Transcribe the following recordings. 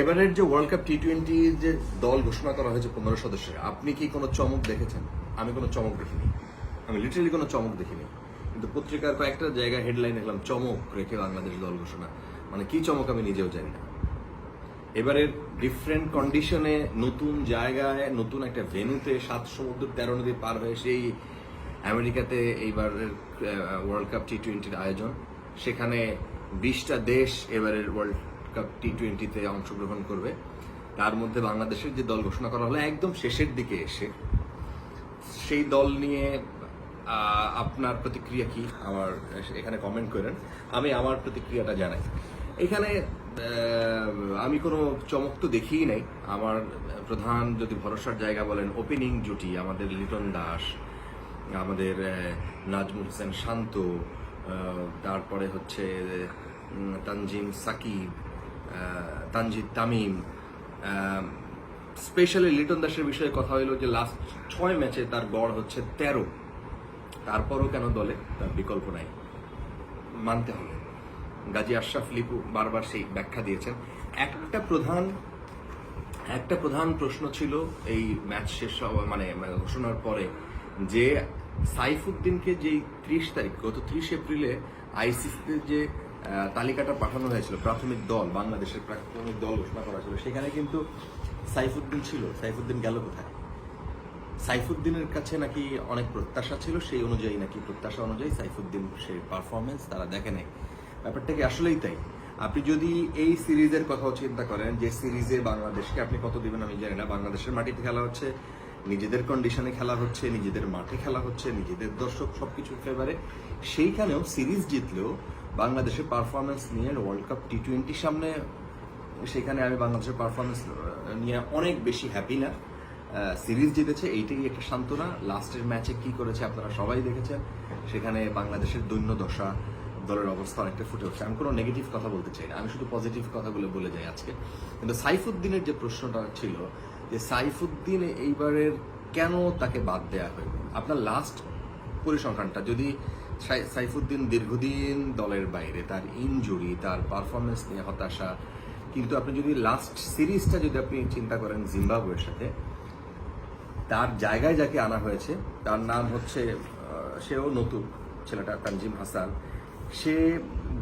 এবারের যে world cup T twenty যে দল ঘোষণা করা হয়েছে পনেরো সদস্যের, আপনি কি কোনো চমক দেখেছেন? আমি কোনো চমক দেখিনি। আমি লিটারালি কোনো চমক দেখিনি। কিন্তু পত্রিকার কয়েকটা জায়গায় হেডলাইন দেখলাম, চমক রেখে বাংলাদেশ দল ঘোষণা। মানে কি চমক আমি নিজেও জানি না। এবারের ডিফারেন্ট কন্ডিশনে নতুন জায়গায়, নতুন একটা ভেন্যুতে সাত সমুদ্র, তেরো নদী পার হয়ে সেই আমেরিকাতে এইবারের ওয়ার্ল্ড কাপ টি টোয়েন্টির আয়োজন। সেখানে বিশটা দেশ এবারের ওয়ার্ল্ড কাপ টি টোয়েন্টিতে অংশগ্রহণ করবে। তার মধ্যে বাংলাদেশের যে দল ঘোষণা করা হলো একদম শেষের দিকে এসে, সেই দল নিয়ে আপনার প্রতিক্রিয়া কি? আমার, এখানে কমেন্ট করেন। আমি আমার প্রতিক্রিয়াটা জানাই। এখানে আমি কোনো চমক তো দেখিই নাই। আমার প্রধান যদি ভরসার জায়গা বলেন ওপেনিং জুটি, আমাদের লিটন দাস, আমাদের নাজমুল হোসেন শান্ত তারপরে হচ্ছে তানজিম সাকিব তানজিদ তামিম স্পেশালি লিটন দাসের বিষয়ে কথা হলো যে লাস্ট ছয় ম্যাচে তার গড় হচ্ছে তেরো। তারপরও কেন দলে? তার বিকল্প নাই। মানতে হবে। গাজী আশরাফ লিপু বারবার সেই ব্যাখ্যা দিয়েছেন। একটা প্রধান একটা প্রধান প্রশ্ন ছিল এই ম্যাচ শেষ হওয়া মানে ঘোষণার পরে যে সাইফুদ্দিনকে যেই ত্রিশ তারিখ, গত ত্রিশ এপ্রিলে আইসিসিতে যে তালিকাটা পাঠানো হয়েছিল, প্রাথমিক দল, বাংলাদেশের প্রাথমিক দল ঘোষণা করা ছিল সেখানে কিন্তু সাইফুদ্দিন ছিল। সাইফুদ্দিন গেল কোথায়? সাইফুদ্দিনের কাছে নাকি অনেক প্রত্যাশা ছিল, সেই অনুযায়ী নাকি প্রত্যাশা অনুযায়ী সাইফুদ্দিন সেই পারফরমেন্স তারা দেখে নেয়। ব্যাপারটা কি আসলেই তাই? আপনি যদি এই সিরিজের কথাও চিন্তা করেন যে সিরিজে বাংলাদেশকে আপনি কত দিবেন আমি জানি না। বাংলাদেশের মাটিতে খেলা হচ্ছে, নিজেদের কন্ডিশনে খেলা হচ্ছে, নিজেদের মাঠে খেলা হচ্ছে, নিজেদের দর্শক সবকিছু ফেভারে সেইখানেও সিরিজ জিতলেও বাংলাদেশের পারফরমেন্স নিয়ে ওয়ার্ল্ড কাপ টি টোয়েন্টির সামনে, সেখানে আমি বাংলাদেশের পারফরমেন্স নিয়ে অনেক বেশি হ্যাপি না। সিরিজ জিতেছে, এইটাই একটা সান্ত্বনা। লাস্টের ম্যাচে কি করেছে আপনারা সবাই দেখেছেন। সেখানে বাংলাদেশের দৈন্য দশা, দলের অবস্থা অনেকটা ফুটে উঠছে। আমি কোনো নেগেটিভ কথা বলতে চাই না। আমি শুধু পজিটিভ কথাগুলো বলে যাই আজকে। কিন্তু সাইফুদ্দিনের যে প্রশ্নটা ছিল যে সাইফুদ্দিন এইবারের কেন তাকে বাদ দেয়া হলো আপনার লাস্ট পরিসংখ্যানটা যদি সাইফুদ্দিন দীর্ঘদিন দলের বাইরে, তার ইনজুরি তার পারফরমেন্স নিয়ে হতাশা। কিন্তু আপনি যদি লাস্ট সিরিজটা যদি আপনি চিন্তা করেন জিম্বাবুয়ের সাথে, তার জায়গায় যাকে আনা হয়েছে, তার নাম হচ্ছে সেও নতুন ছেলেটা, তানজিম হাসান। সে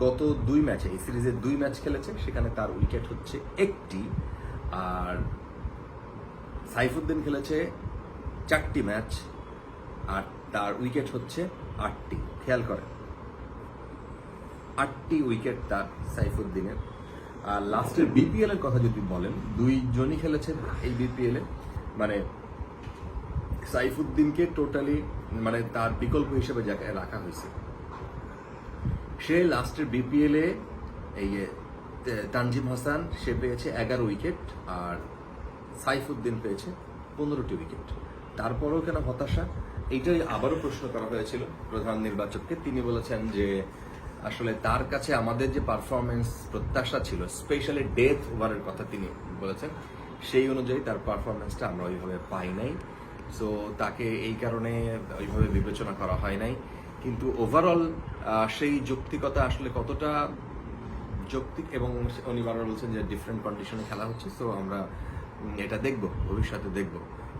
গত দুই ম্যাচে, এই সিরিজের দুই ম্যাচ খেলেছে, সেখানে তার উইকেট হচ্ছে একটি। আর সাইফুদ্দিন খেলেছে চারটি ম্যাচ, আর তার উইকেট হচ্ছে আটটি। খেয়াল করেন। আটটি উইকেট তার সাইফুদ্দিনের। আর লাস্টের বিপিএল এর কথা যদি বলেন দুইজনই খেলেছে এই বিপিএল এ। মানে সাইফুদ্দিনকে টোটালি মানে তার বিকল্প হিসেবে যাকে রাখা হয়েছে। সে লাস্টের বিপিএল এ এই তানজিম হাসান, সে পেয়েছে এগারো উইকেট আর সাইফুদ্দিন পেয়েছে পনেরোটি উইকেট তারপরেও কেন হতাশা? এইটাই আবারও প্রশ্ন করা হয়েছিল প্রধান নির্বাচককে। তিনি বলেছেন যে আসলে তার কাছে আমাদের যে পারফরমেন্স প্রত্যাশা ছিল স্পেশালি ডেথ ওভারের কথা তিনি বলেছেন, সেই অনুযায়ী তার পারফরমেন্সটা আমরা ওইভাবে পাই নাই। সো তাকে এই কারণে ওইভাবে বিবেচনা করা হয় নাই। কিন্তু ওভারঅল সেই যৌক্তিকতা আসলে কতটা যৌক্তিক এবং উনি বারবার বলছেন যে ডিফারেন্ট কন্ডিশনে খেলা হচ্ছে সো আমরা এটা দেখব, ভবিষ্যতে দেখব।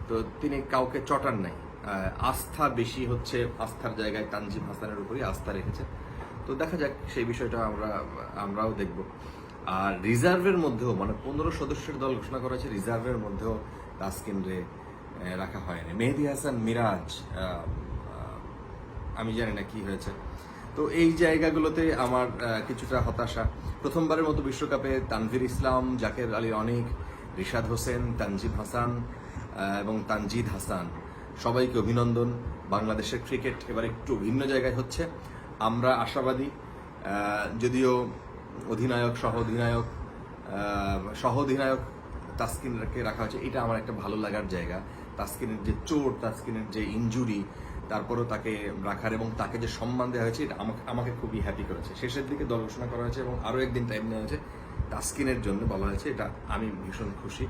তো তিনি কাউকে চটান নাই। আস্থা বেশি হচ্ছে আস্থার জায়গায় তানজিম হাসানের উপরই আস্থা রেখেছে। তো দেখা যাক সেই বিষয়টা আমরা আমরাও দেখব। আর রিজার্ভের মধ্যেও মানে পনেরো সদস্যের দল ঘোষণা করা হয়েছে রিজার্ভের মধ্যেও তাসকিন রে আহ, রাখা হয়নি। মেহেদি হাসান মিরাজ আমি জানি না কি হয়েছে। তো এই জায়গাগুলোতে আমার কিছুটা হতাশা। প্রথমবারের মতো বিশ্বকাপে তানভীর ইসলাম জাকের আলী অনিক রিশাদ হোসেন তানজিম হাসান এবং তানজিদ হাসান। সবাইকে অভিনন্দন। বাংলাদেশের ক্রিকেট এবার একটু ভিন্ন জায়গায় হচ্ছে। আমরা আশাবাদী যদিও অধিনায়ক সহ অধিনায়ক সহ অধিনায়ক তাসকিনকে রাখা হয়েছে, এটা আমার একটা ভালো লাগার জায়গা। তাসকিনের যে চোট, তাসকিনের যে ইনজুরি, তারপরও তাকে রাখার এবং তাকে যে সম্মান দেওয়া হয়েছে, এটা আমাকে আমাকে খুবই হ্যাপি করেছে। শেষের দিকে দল ঘোষণা করা হয়েছে এবং আরও একদিন টাইম নেওয়া হয়েছে। তাস্কিনের জন্য বলা হয়েছে, এটা আমি ভীষণ খুশি।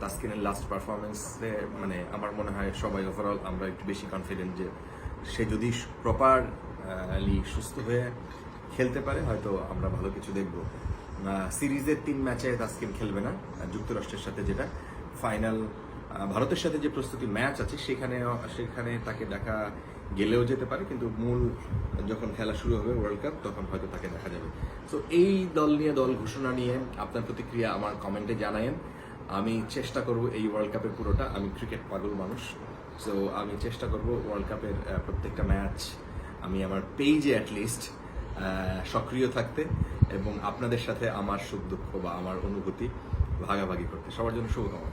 তাসকিনের লাস্ট পারফরমেন্সে মানে আমার মনে হয় সবাই ওভারঅল আমরা একটু বেশি কনফিডেন্ট যে সে যদি প্রপারলি সুস্থ হয়ে খেলতে পারে, হয়তো আমরা ভালো কিছু দেখব। সিরিজের তিন ম্যাচে তাসকিন খেলবে না। যুক্তরাষ্ট্রের সাথে যেটা ফাইনাল ভারতের সাথে যে প্রস্তুতি ম্যাচ আছে সেখানে সেখানে তাকে দেখা গেলেও যেতে পারে। কিন্তু মূল যখন খেলা শুরু হবে ওয়ার্ল্ড কাপ তখন হয়তো তাকে দেখা যাবে। তো এই দল নিয়ে, দল ঘোষণা নিয়ে আপনার প্রতিক্রিয়া আমার কমেন্টে জানায়েন। আমি চেষ্টা করব এই ওয়ার্ল্ড কাপের পুরোটা। আমি ক্রিকেট পাগল মানুষ। সো আমি চেষ্টা করব ওয়ার্ল্ড কাপের প্রত্যেকটা ম্যাচ আমি আমার পেজে অ্যাটলিস্ট সক্রিয় থাকতে এবং আপনাদের সাথে আমার সুখ দুঃখ বা আমার অনুভূতি ভাগাভাগি করতে। সবার জন্য শুভকামনা।